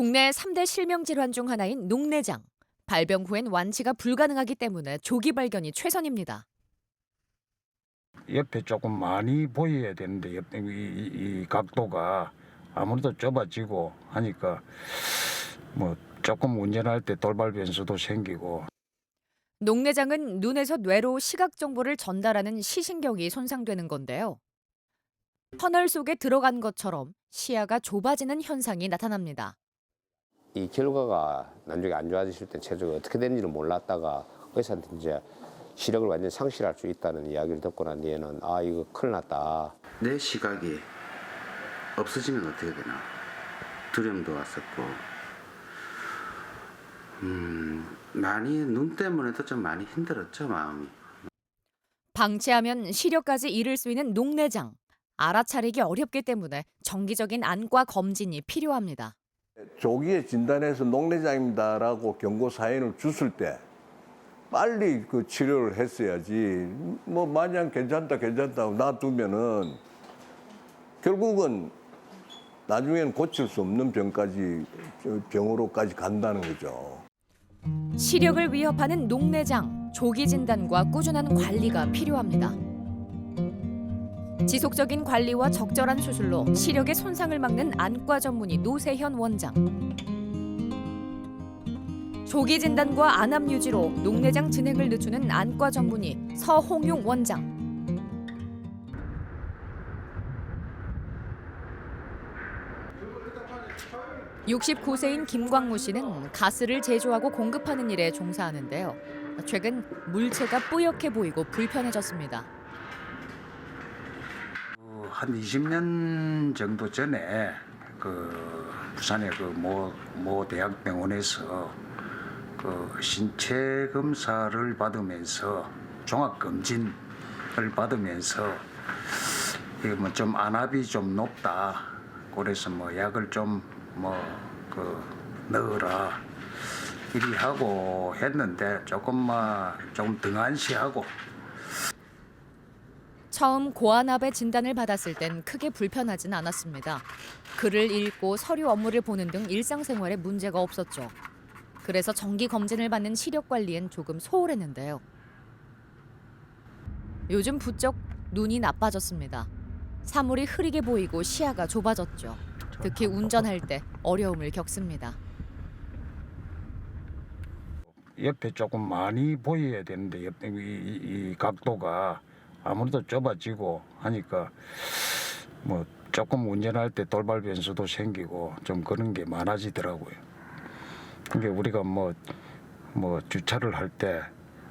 국내 3대 실명 질환 중 하나인 녹내장. 발병 후엔 완치가 불가능하기 때문에 조기 발견이 최선입니다. 옆에 조금 많이 보여야 되는데 옆, 이, 이, 이 각도가 아무래도 좁아지고 하니까 뭐 조금 운전할 때 돌발 변수도 생기고 녹내장은 눈에서 뇌로 시각 정보를 전달하는 시신경이 손상되는 건데요. 터널 속에 들어간 것처럼 시야가 좁아지는 현상이 나타납니다. 이 결과가 나중에 안 좋아지실 때 체중이 어떻게 되는지를 몰랐다가 의사한테 이제 시력을 완전히 상실할 수 있다는 이야기를 듣고 난 뒤에는 아 이거 큰일 났다. 내 시각이 없어지면 어떻게 되나 두려움도 왔었고 음 많이 눈 때문에도 좀 많이 힘들었죠 마음이 방치하면 시력까지 잃을 수 있는 녹내장. 알아차리기 어렵기 때문에 정기적인 안과 검진이 필요합니다. 조기에 진단해서 녹내장입니다라고 경고 사인을 줬을 때 빨리 그 치료를 했어야지 뭐 마냥 괜찮다 괜찮다 고 놔두면은 결국은 나중에는 고칠 수 없는 병까지 병으로까지 간다는 거죠. 시력을 위협하는 녹내장, 조기 진단과 꾸준한 관리가 필요합니다. 지속적인 관리와 적절한 수술로 시력의 손상을 막는 안과 전문의 노세현 원장. 조기 진단과 안암 유지로 녹내장 진행을 늦추는 안과 전문의 서홍용 원장. (69세인) 김광무 씨는 가스를 제조하고 공급하는 일에 종사하는데요. 최근 물체가 뿌옇게 보이고 불편해졌습니다. 어, 한 20년 정도 전에 그 부산의 그모 모 대학병원에서 그 신체 검사를 받으면서 종합 검진을 받으면서 이거 뭐좀 안압이 좀 높다. 그래서 뭐 약을 좀 뭐 그 넣어라 이리 하고 했는데 조금만 조금 등한시하고 처음 고안압의 진단을 받았을 땐 크게 불편하진 않았습니다. 글을 읽고 서류 업무를 보는 등 일상생활에 문제가 없었죠. 그래서 정기 검진을 받는 시력 관리엔 조금 소홀했는데요. 요즘 부쩍 눈이 나빠졌습니다. 사물이 흐리게 보이고 시야가 좁아졌죠. 특히 운전할 때 어려움을 겪습니다. 옆에 조금 많이 보여야 되는데 옆, 이, 이, 이 각도가 아무래도 좁아지고 하니까 뭐 조금 운전할 때 돌발 변수도 생기고 좀 그런 게 많아지더라고요. 그게 우리가 뭐뭐 주차를 할 때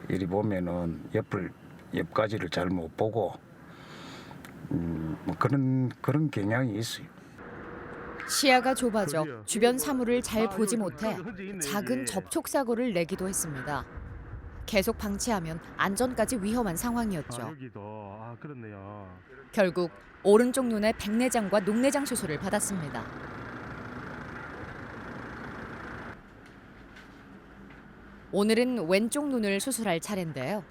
이리 보면은 옆을 옆까지를 잘 못 보고 음 뭐 그런 그런 경향이 있어요. 시야가 좁아져 주변 사물을 잘 보지 못해 작은 접촉 사고를 내기도 했습니다. 계속 방치하면 안전까지 위험한 상황이었죠. 여기도 아 그렇네요. 결국 오른쪽 눈에 백내장과 녹내장 수술을 받았습니다. 오늘은 왼쪽 눈을 수술할 차례인데요.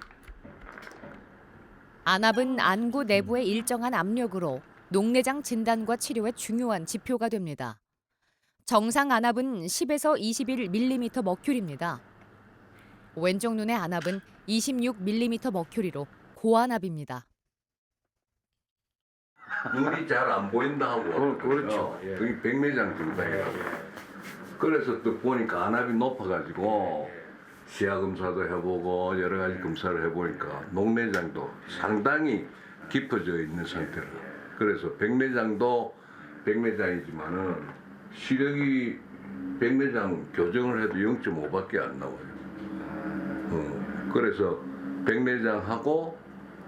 안압은 안구 내부의 일정한 압력으로 녹내장 진단과 치료에 중요한 지표가 됩니다. 정상 안압은 10에서 21mm 머큐리입니다. 왼쪽 눈의 안압은 26mm 머큐리로 고안압입니다. 눈이 잘 안 보인다 하고 어, 그렇죠. 왔거든요. 그게 백내장 증상이라고. 그래서 또 보니까 안압이 높아가지고 시야 검사도 해보고 여러 가지 검사를 해보니까 녹내장도 상당히 깊어져 있는 상태라. 그래서 백내장도 백내장이지만은 시력이 백내장 교정을 해도 0.5밖에 안 나와요. 어, 그래서 백내장하고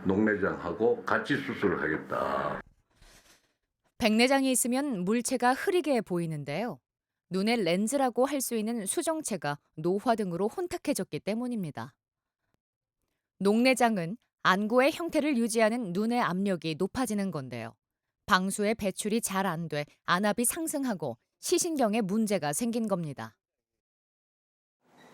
녹내장하고 같이 수술을 하겠다. 백내장이 있으면 물체가 흐리게 보이는데요. 눈의 렌즈라고 할 수 있는 수정체가 노화 등으로 혼탁해졌기 때문입니다. 녹내장은 안구의 형태를 유지하는 눈의 압력이 높아지는 건데요. 방수의 배출이 잘 안 돼 안압이 상승하고 시신경에 문제가 생긴 겁니다.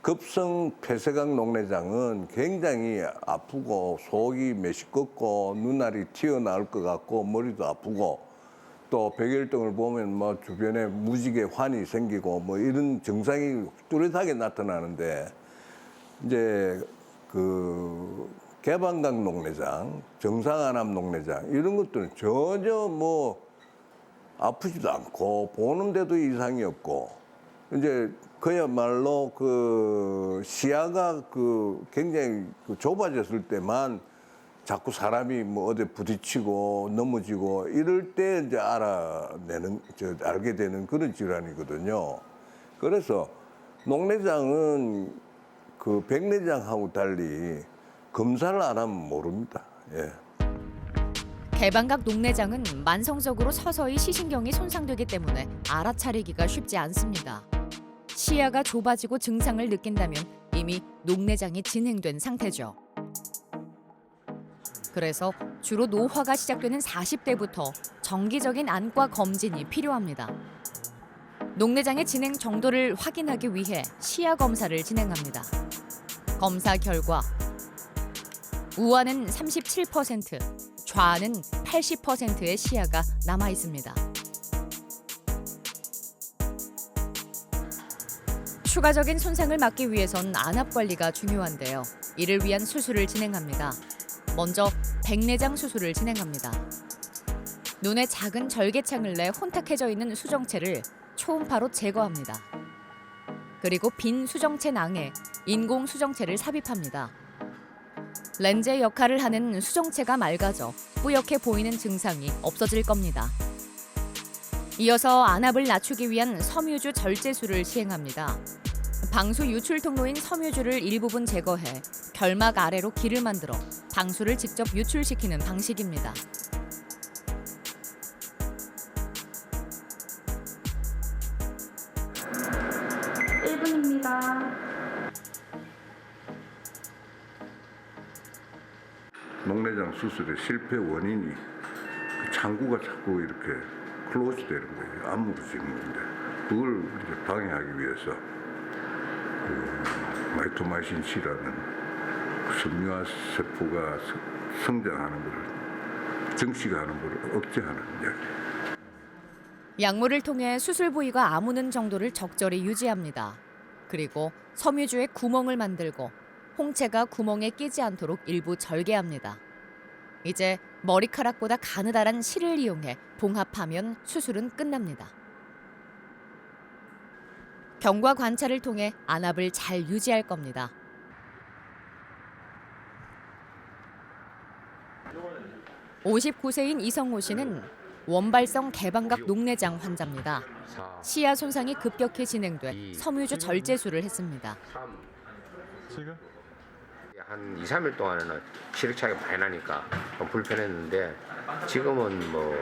급성 폐쇄각 녹내장은 굉장히 아프고 속이 메시껍고 눈알이 튀어나올 것 같고 머리도 아프고 또 백혈등을 보면 뭐 주변에 무지개 환이 생기고 뭐 이런 증상이 뚜렷하게 나타나는데 이제 그 개방각 녹내장, 정상안암 녹내장 이런 것들은 전혀 뭐 아프지도 않고 보는데도 이상이 없고 이제 그야말로 그 시야가 그 굉장히 그 좁아졌을 때만 자꾸 사람이 뭐 어디 부딪히고 넘어지고 이럴 때 이제 알아내는 저 알게 되는 그런 질환이거든요. 그래서 녹내장은 그 백내장하고 달리 검사를 안 하면 모릅니다. 예. 개방각 녹내장은 만성적으로 서서히 시신경이 손상되기 때문에 알아차리기가 쉽지 않습니다. 시야가 좁아지고 증상을 느낀다면 이미 녹내장이 진행된 상태죠. 그래서 주로 노화가 시작되는 40대부터 정기적인 안과 검진이 필요합니다. 녹내장의 진행 정도를 확인하기 위해 시야 검사를 진행합니다. 검사 결과 우아는 37%, 좌는 80%의 시야가 남아 있습니다. 추가적인 손상을 막기 위해선 안압 관리가 중요한데요. 이를 위한 수술을 진행합니다. 먼저 백내장 수술을 진행합니다. 눈에 작은 절개창을 내 혼탁해져 있는 수정체를 초음파로 제거합니다. 그리고 빈 수정체 낭에 인공 수정체를 삽입합니다. 렌즈의 역할을 하는 수정체가 맑아져 뿌옇게 보이는 증상이 없어질 겁니다. 이어서 안압을 낮추기 위한 섬유주 절제술을 시행합니다. 방수 유출 통로인 섬유주를 일부분 제거해 결막 아래로 길을 만들어 방수를 직접 유출시키는 방식입니다. 일분입니다 녹내장 수술의 실패 원인이 그 창구가 자꾸 이렇게 클로즈 되는 거예요. 아무렇지는 건데 그걸 이제 방해하기 위해서 그 마이토마이신 C라는 그 섬유화 세포가 성- 성장하는 것을 증식하는 것을 억제하는 이야기. 약물을 통해 수술 부위가 아무는 정도를 적절히 유지합니다. 그리고 섬유주에 구멍을 만들고 홍채가 구멍에 끼지 않도록 일부 절개합니다. 이제 머리카락보다 가느다란 실을 이용해 봉합하면 수술은 끝납니다. 경과 관찰을 통해 안압을 잘 유지할 겁니다. (59세인) 이성호 씨는 원발성 개방각 녹내장 환자입니다. 시야 손상이 급격히 진행돼 섬유주 절제술을 했습니다. 한 2, 3일 동안에는 시력 차이가 많이 나니까 좀 불편했는데 지금은 뭐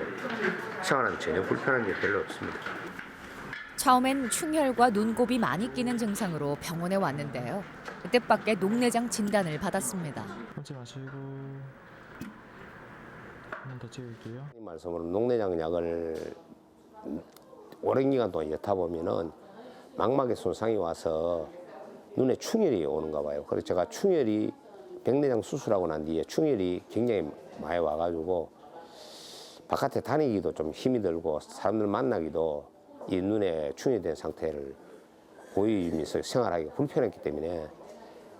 생활하는 전혀 불편한 게 별로 없습니다. 처음엔 충혈과 눈곱이 많이 끼는 증상으로 병원에 왔는데요. 뜻밖의 녹내장 진단을 받았습니다. 하지 마시고 한번 더 찍을게요. 이 말씀으로 녹내장 약을 오랜 기간 동안 여타 보면은 망막에 손상이 와서 눈에 충혈이 오는가 봐요. 그래서 제가 충혈이 백내장 수술하고 난 뒤에 충혈이 굉장히 많이 와가지고 바깥에 다니기도 좀 힘이 들고 사람들 만나기도 이 눈에 충혈된 상태를 보이면서 생활하기 불편했기 때문에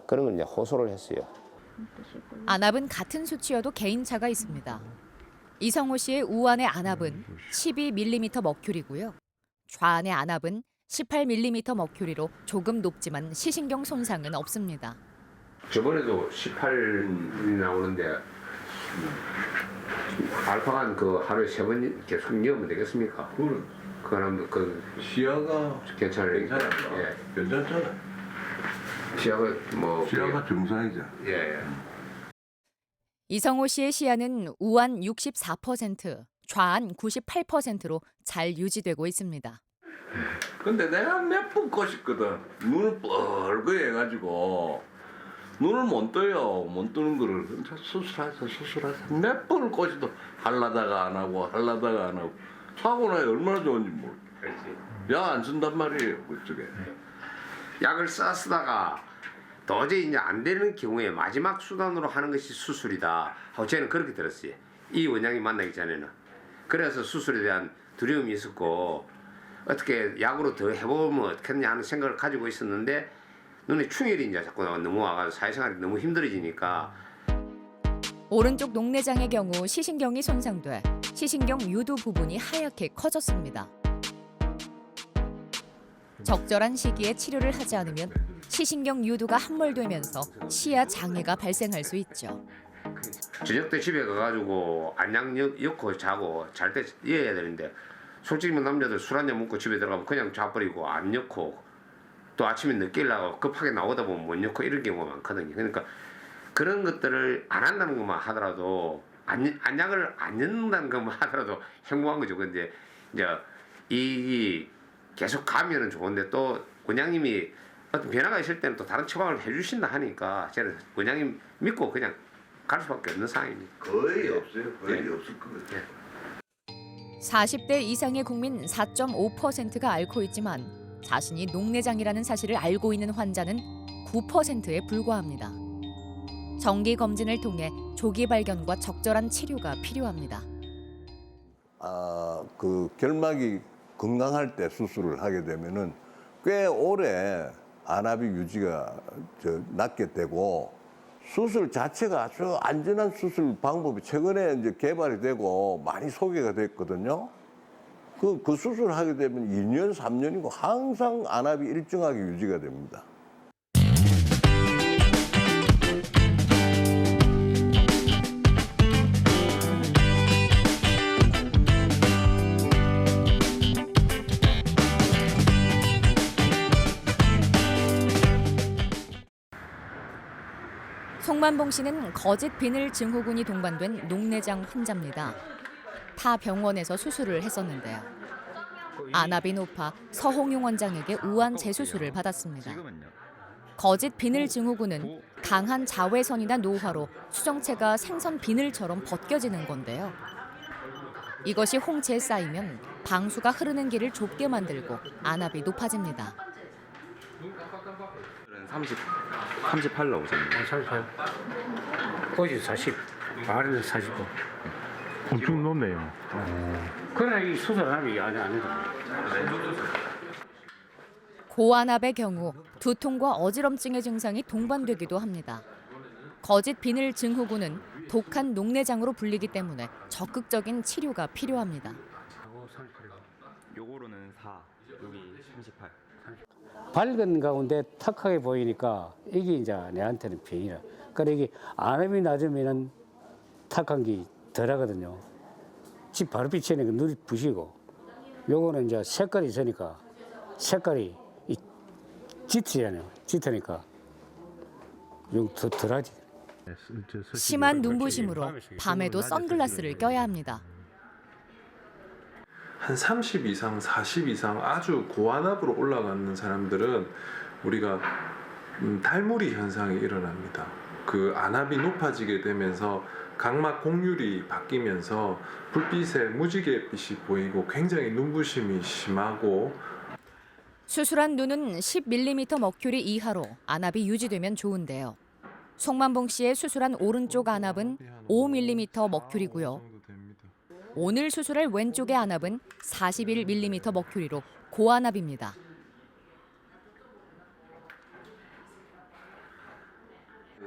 그런 걸 이제 호소를 했어요. 안압은 같은 수치여도 개인차가 있습니다. 이성호 씨의 우안의 안압은 12mm 머큐리고요. 좌안의 안압은 18mm 머큐리로 조금 높지만 시신경 손상은 없습니다. 저번에도 18이 나오는데 알파간 그 하루에 세 번 계속 넣으면 되겠습니까? 그거는 그 시야가 괜찮으니까 괜찮아. 예. 괜찮잖아. 시야가 뭐 시야가 정상이죠. 예, 예. 이성호 씨의 시야는 우안 64%, 좌안 98%로 잘 유지되고 있습니다. 근데 내가 몇 번 꼬셨거든. 눈을 뻘겋게 해가지고 눈을 못 떠요. 못 뜨는 거를 수술하자 수술하자 몇 번을 꼬시도 할라다가 안 하고 할라다가 안 하고 하고 나니 얼마나 좋은지 모르. 약안 쓴단 말이에요 그쪽에. 약을 써 쓰다가 도저히 이제 안 되는 경우에 마지막 수단으로 하는 것이 수술이다. 하고 저는 그렇게 들었어요. 이 원장이 만나기 전에는 그래서 수술에 대한 두려움이 있었고 어떻게 약으로 더 해보면 어떻겠냐 하는 생각을 가지고 있었는데 눈에 충혈이 이제 자꾸 너무 와가지고 사회생활이 너무 힘들어지니까 오른쪽 녹내장의 경우 시신경이 손상돼 시신경 유두 부분이 하얗게 커졌습니다. 적절한 시기에 치료를 하지 않으면 시신경 유두가 함몰되면서 시야 장애가 발생할 수 있죠. 저녁 때 집에 가가지고 안약 엮- 엮고 자고 잘 때 이어야 되는데 솔직히 뭐 남자들 술 한 잔 먹고 집에 들어가면 그냥 자버리고 안 엮고 또 아침에 늦게 일나고 급하게 나오다 보면 못 엮고 이런 경우가 많거든요. 그러니까 그런 것들을 안 한다는 것만 하더라도 안, 안약을 안 엮는다는 것만 하더라도 행복한 거죠. 근데 이제 이 계속 가면은 좋은데 또 원장님이 어떤 변화가 있을 때는 또 다른 처방을 해주신다 하니까 저는 원장님 믿고 그냥 갈 수밖에 없는 상황입니다. 거의 없어요. 거의 네. 없을 겁니다. 40대 이상의 국민 4.5%가 앓고 있지만 자신이 녹내장이라는 사실을 알고 있는 환자는 9%에 불과합니다. 정기 검진을 통해 조기 발견과 적절한 치료가 필요합니다. 아, 그 결막이 건강할 때 수술을 하게 되면은 꽤 오래 안압이 유지가 저 낫게 되고 수술 자체가 아주 안전한 수술 방법이 최근에 이제 개발이 되고 많이 소개가 됐거든요. 그, 그 수술을 하게 되면 2년, 3년이고 항상 안압이 일정하게 유지가 됩니다. 송만봉 씨는 거짓 비늘 증후군이 동반된 녹내장 환자입니다. 타 병원에서 수술을 했었는데요. 높아 서홍용 원장에게 우한 재수술을 받았습니다. 거짓 비늘 증후군은 강한 자외선이나 노화로 수정체가 생선 비늘처럼 벗겨지는 건데요. 이것이 홍채에 쌓이면 방수가 흐르는 길을 좁게 만들고 안압이 높아집니다. 30, 38 나오잖아요. 38. 꼬시 40. 발에는 45. 엄청 높네요. 그래 이 안, 안 해도. 고안압의 경우 두통과 어지럼증의 증상이 동반되기도 합니다. 거짓 비늘 증후군은 독한 녹내장으로 불리기 때문에 적극적인 치료가 필요합니다. 요거로는 4, 여기 38. 밝은 가운데 탁하게 보이니까 이게 이제 내한테는 병이라. 그러니까 이게 안압이 낮으면은 탁한 게 덜하거든요. 집 바로 비치니까 눈이 부시고 요거는 이제 색깔이 있으니까 색깔이 이 짙잖아요. 짙으니까 요더 덜하지. 심한 눈부심으로 밤에도 선글라스를 껴야 합니다. 한 30 이상, 40 이상 아주 고안압으로 올라가는 사람들은 우리가 음, 탈무리 현상이 일어납니다. 그 안압이 높아지게 되면서 각막 공률이 바뀌면서 불빛에 무지개빛이 보이고 굉장히 눈부심이 심하고 수술한 눈은 10mm 머큐리 이하로 안압이 유지되면 좋은데요. 송만봉 씨의 수술한 오른쪽 안압은 5mm 머큐리고요. 오늘 수술할 왼쪽의 안압은 41mm 머큐리로 고안압입니다.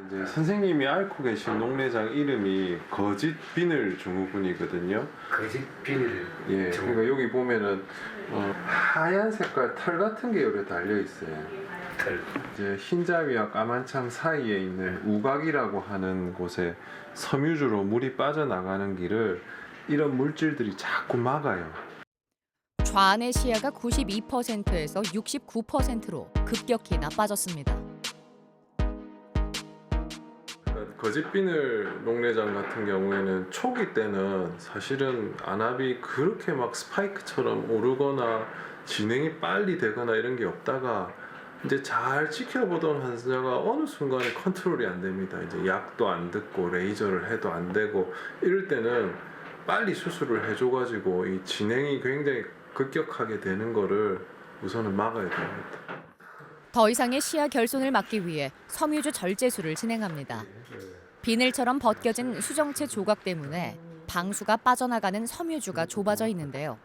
이제 선생님이 앓고 계신 녹내장 이름이 거짓 비늘 증후군이거든요. 거짓 비닐. 예, 그러니까 여기 보면은 어, 하얀 색깔 털 같은 게 여기 달려 있어요. 털. 이제 흰자위와 까만 창 사이에 있는 우각이라고 하는 곳에 섬유주로 물이 빠져나가는 길을 이런 물질들이 자꾸 막아요. 좌안의 시야가 92%에서 69%로 급격히 나빠졌습니다. 그러니까 거짓비늘 녹내장 같은 경우에는 초기 때는 사실은 안압이 그렇게 막 스파이크처럼 오르거나 진행이 빨리 되거나 이런 게 없다가 이제 잘 지켜보던 환자가 어느 순간에 컨트롤이 안 됩니다. 이제 약도 안 듣고 레이저를 해도 안 되고 이럴 때는 빨리 수술을 해줘가지고 이 진행이 굉장히 급격하게 되는 거를 우선은 막아야 됩니다. 더 이상의 시야 결손을 막기 위해 섬유주 절제술을 진행합니다. 비늘처럼 벗겨진 수정체 조각 때문에 방수가 빠져나가는 섬유주가 좁아져 있는데요.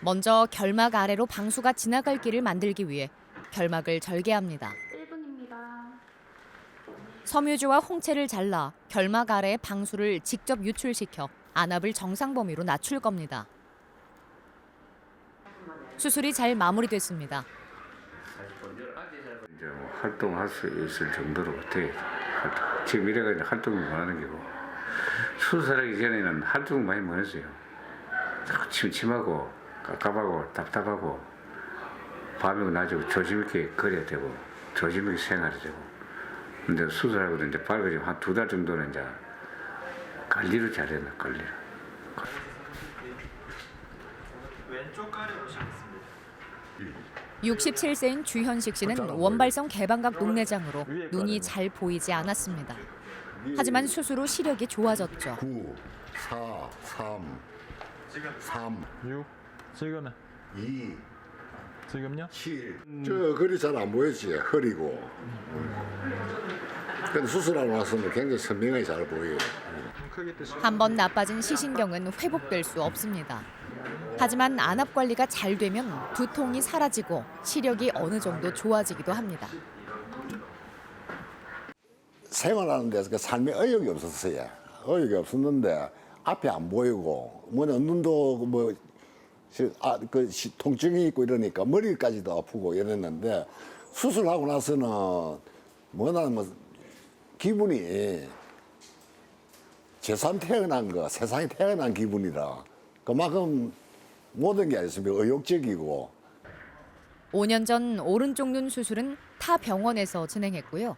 먼저 결막 아래로 방수가 지나갈 길을 만들기 위해 결막을 절개합니다. 1분입니다. 섬유주와 홍채를 잘라 결막 아래의 방수를 직접 유출시켜 안압을 정상 범위로 낮출 겁니다. 수술이 잘 마무리됐습니다. 이제 뭐 활동할 수 있을 정도로 어떻게 활동- 지금 이래가 이제 활동을 못하는 게고 수술하기 전에는 활동을 많이 못 했어요. 자꾸 침침하고 깝깝하고 답답하고 밤이고 낮이고 조심 있게 거려야 되고 조심 있게 생활해야 되고 근데 수술하고 이제 밝아지면 한 두 달 정도는 이제 관리를 잘해야 돼 관리를. 왼쪽 가려 보시겠습니다. 67세인 주현식 씨는 원발성 개방각 녹내장으로 눈이 잘 보이지 않았습니다. 하지만 수술 후 시력이 좋아졌죠. 9, 4, 3, 3, 6 지금은 2, 지금요? 7. 저 글이 잘안 보이지 허리고. 근데 수술하고 나서는 굉장히 선명하게 잘 보여요. 한 번 나빠진 시신경은 회복될 수 없습니다. 하지만 안압 관리가 잘 되면 두통이 사라지고 시력이 어느 정도 좋아지기도 합니다. 생활하는 데서 그 삶의 의욕이 없었어요. 의욕이 없었는데 앞이 안 보이고 뭐냐 눈도 뭐 아, 그 시- 통증이 있고 이러니까 머리까지도 아프고 이랬는데 수술하고 나서는 뭐나 뭐 기분이 제3 태어난 거, 세상에 태어난 기분이라 그만큼 모든 게 있으면 의욕적이고 5년 전 오른쪽 눈 수술은 타 병원에서 진행했고요.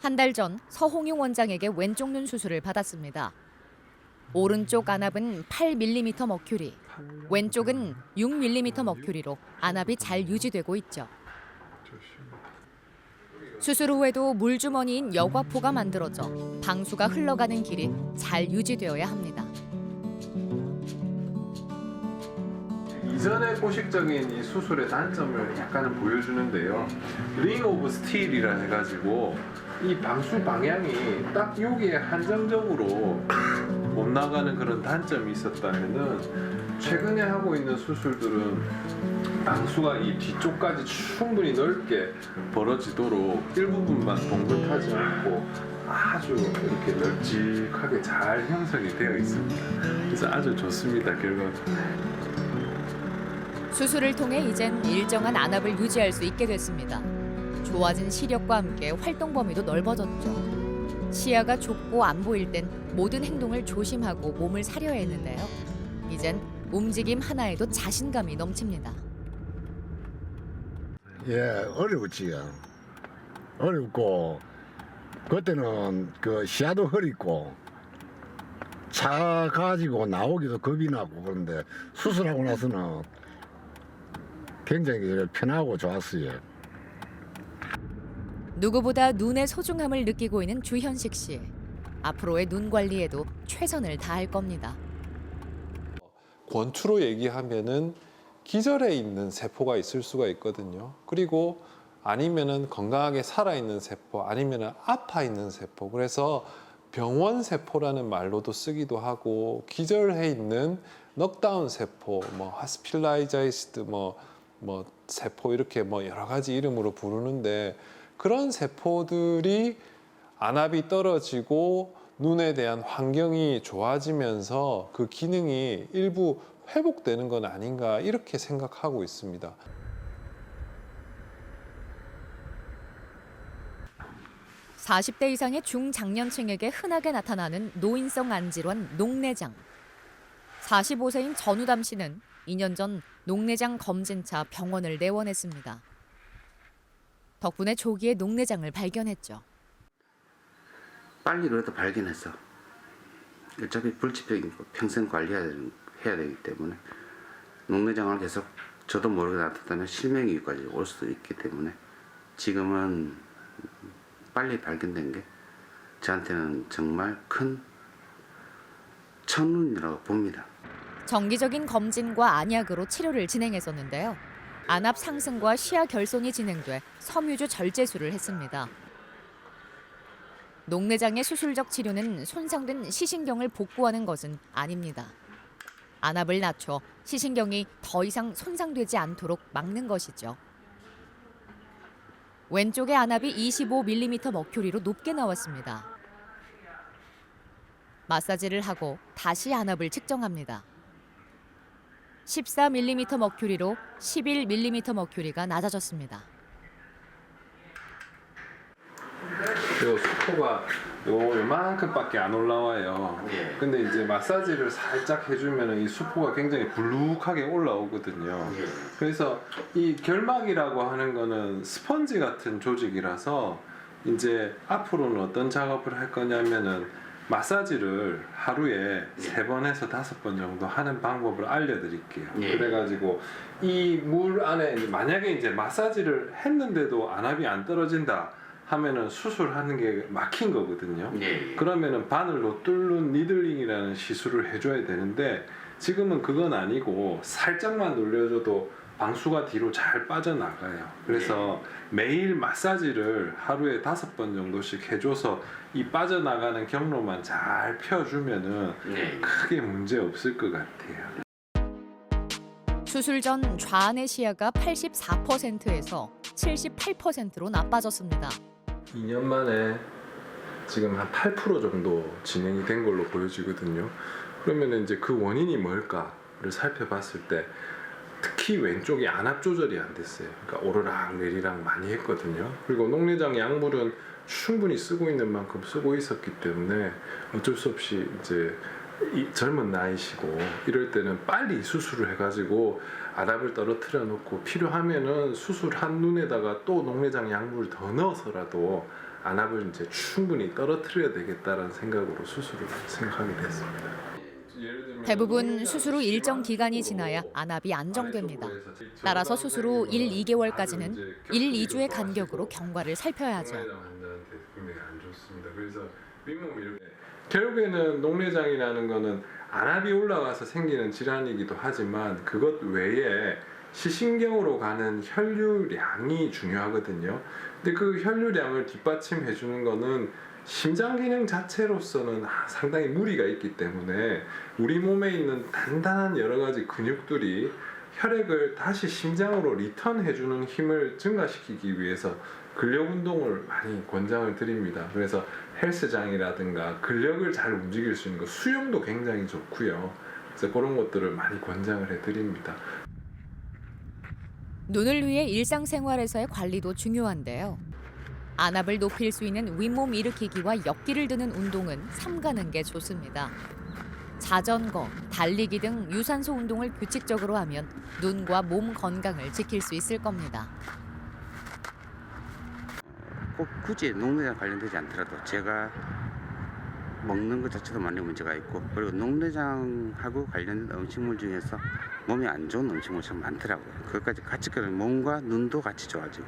한 달 전 서홍용 원장에게 왼쪽 눈 수술을 받았습니다. 오른쪽 안압은 8mm 머큐리, 왼쪽은 6mm 머큐리로 안압이 잘 유지되고 있죠. 수술 후에도 물주머니인 여과포가 만들어져 방수가 흘러가는 길이 잘 유지되어야 합니다. 이전의 포식적인 이 수술의 단점을 약간은 보여주는데요. 링 오브 스틸이라 해가지고 이 방수 방향이 딱 여기에 한정적으로 못 나가는 그런 단점이 있었다면은 최근에 하고 있는 수술들은 방수가 이 뒤쪽까지 충분히 넓게 벌어지도록 일부분만 동글하지 않고 아주 이렇게 널찍하게 잘 형성이 되어 있습니다. 그래서 아주 좋습니다 결과. 수술을 통해 이젠 일정한 안압을 유지할 수 있게 됐습니다. 좋아진 시력과 함께 활동 범위도 넓어졌죠. 시야가 좁고 안 보일 땐 모든 행동을 조심하고 몸을 사려야 했는데요. 이젠 움직임 하나에도 자신감이 넘칩니다. 예, 어려웠지요. 어렵고 그때는 그 시야도 흐리고 차 가지고 나오기도 겁이 나고 그런데 수술하고 나서는 굉장히 편하고 좋았어요. 누구보다 눈의 소중함을 느끼고 있는 주현식 씨. 앞으로의 눈 관리에도 최선을 다할 겁니다. 권투로 얘기하면은 기절해 있는 세포가 있을 수가 있거든요. 그리고 아니면은 건강하게 살아 있는 세포, 아니면은 아파 있는 세포. 그래서 병원 세포라는 말로도 쓰기도 하고 기절해 있는 넉다운 세포, 뭐 하스필라이자이스드 뭐, 뭐 세포 이렇게 뭐 여러 가지 이름으로 부르는데 그런 세포들이 안압이 떨어지고 눈에 대한 환경이 좋아지면서 그 기능이 일부 회복되는 건 아닌가 이렇게 생각하고 있습니다. 사십 대 이상의 중장년층에게 흔하게 나타나는 노인성 안질환 녹내장. 45세인 전우담 씨는 2년 전 녹내장 검진차 병원을 내원했습니다. 덕분에 조기에 녹내장을 발견했죠. 빨리 그래도 발견했어. 어차피 불치병이고 평생 관리해야 되는- 해야 되기 때문에 녹내장을 계속 저도 모르게 나타나면 실명이까지 올 수도 있기 때문에 지금은 빨리 발견된 게 저한테는 정말 큰 천운이라고 봅니다. 정기적인 검진과 안약으로 치료를 진행했었는데요. 안압 상승과 시야 결손이 진행돼 섬유주 절제술을 했습니다. 녹내장의 수술적 치료는 손상된 시신경을 복구하는 것은 아닙니다. 안압을 낮춰 시신경이 더 이상 손상되지 않도록 막는 것이죠. 왼쪽의 안압이 25mm 머큐리로 높게 나왔습니다. 마사지를 하고 다시 안압을 측정합니다. 14mm 머큐리로 11mm 머큐리가 낮아졌습니다. 요 수포가 요 요만큼밖에 안 올라와요. 근데 이제 마사지를 살짝 해주면 이 수포가 굉장히 불룩하게 올라오거든요. 그래서 이 결막이라고 하는 거는 스펀지 같은 조직이라서 이제 앞으로는 어떤 작업을 할 거냐면은 마사지를 하루에 세 번에서 다섯 번 정도 하는 방법을 알려드릴게요. 그래가지고 이 물 안에 만약에 이제 마사지를 했는데도 안압이 안 떨어진다 하면은 수술하는 게 막힌 거거든요. 그러면은 바늘로 뚫는 니들링이라는 시술을 해줘야 되는데 지금은 그건 아니고 살짝만 놀려줘도 방수가 뒤로 잘 빠져나가요. 그래서 매일 마사지를 하루에 다섯 번 정도씩 해줘서 이 빠져나가는 경로만 잘 펴주면은 크게 문제 없을 것 같아요. 수술 전 좌안의 시야가 84%에서 78%로 나빠졌습니다. 2년 만에 지금 한 8% 정도 진행이 된 걸로 보여지거든요. 그러면 이제 그 원인이 뭘까를 살펴봤을 때 특히 왼쪽이 안압 조절이 안 됐어요. 그러니까 오르락 내리락 많이 했거든요. 그리고 녹내장 약물은 충분히 쓰고 있는 만큼 쓰고 있었기 때문에 어쩔 수 없이 이제 이 젊은 나이시고 이럴 때는 빨리 수술을 해가지고 안압을 떨어뜨려 놓고 필요하면은 수술 한 눈에다가 또 녹내장 약물을 더 넣어서라도 안압을 이제 충분히 떨어뜨려야 되겠다라는 생각으로 수술을 생각하게 됐습니다. 대부분 수술 후 일정 기간이 지나야 안압이 안정됩니다. 따라서 수술 후 1, 2개월까지는 1, 2주의 간격으로 경과를 살펴야죠. 결국에는 녹내장이라는 거는 안압이 올라가서 생기는 질환이기도 하지만 그것 외에 시신경으로 가는 혈류량이 중요하거든요. 근데 그 혈류량을 뒷받침해 주는 거는 심장 기능 자체로서는 상당히 무리가 있기 때문에 우리 몸에 있는 단단한 여러 가지 근육들이 혈액을 다시 심장으로 리턴해 주는 힘을 증가시키기 위해서 근력 운동을 많이 권장을 드립니다. 그래서 헬스장이라든가 근력을 잘 움직일 수 있는 거 수영도 굉장히 좋고요. 그래서 그런 것들을 많이 권장을 해 드립니다. 눈을 위해 일상생활에서의 관리도 중요한데요. 안압을 높일 수 있는 윗몸 일으키기와 역기를 드는 운동은 삼가는 게 좋습니다. 자전거, 달리기 등 유산소 운동을 규칙적으로 하면 눈과 몸 건강을 지킬 수 있을 겁니다. 꼭 굳이 녹내장 관련되지 않더라도 제가 먹는 것 자체도 많이 문제가 있고 그리고 녹내장하고 관련된 음식물 중에서 몸에 안 좋은 음식물이 참 많더라고요. 그것까지 같이 끓으면 몸과 눈도 같이 좋아지고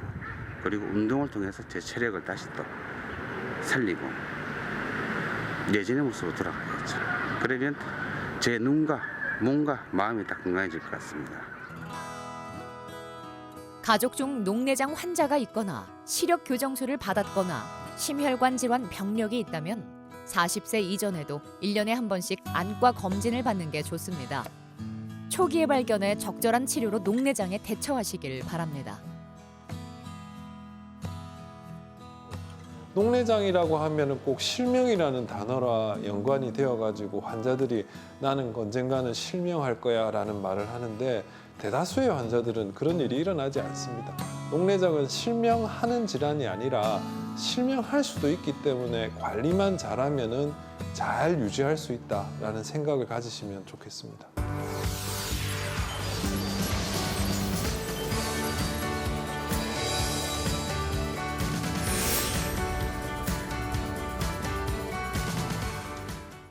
그리고 운동을 통해서 제 체력을 다시 또 살리고 예전의 모습으로 돌아가야죠. 그러면 제 눈과 몸과 마음이 다 건강해질 것 같습니다. 가족 중 녹내장 환자가 있거나 시력 교정술을 받았거나 심혈관 질환 병력이 있다면 40세 이전에도 1년에 한 번씩 안과 검진을 받는 게 좋습니다. 초기에 발견해 적절한 치료로 녹내장에 대처하시길 바랍니다. 녹내장이라고 하면은 꼭 실명이라는 단어라 연관이 되어가지고 환자들이 나는 언젠가는 실명할 거야라는 말을 하는데 대다수의 환자들은 그런 일이 일어나지 않습니다. 녹내장은 실명하는 질환이 아니라 실명할 수도 있기 때문에 관리만 잘하면은 잘 유지할 수 있다라는 생각을 가지시면 좋겠습니다.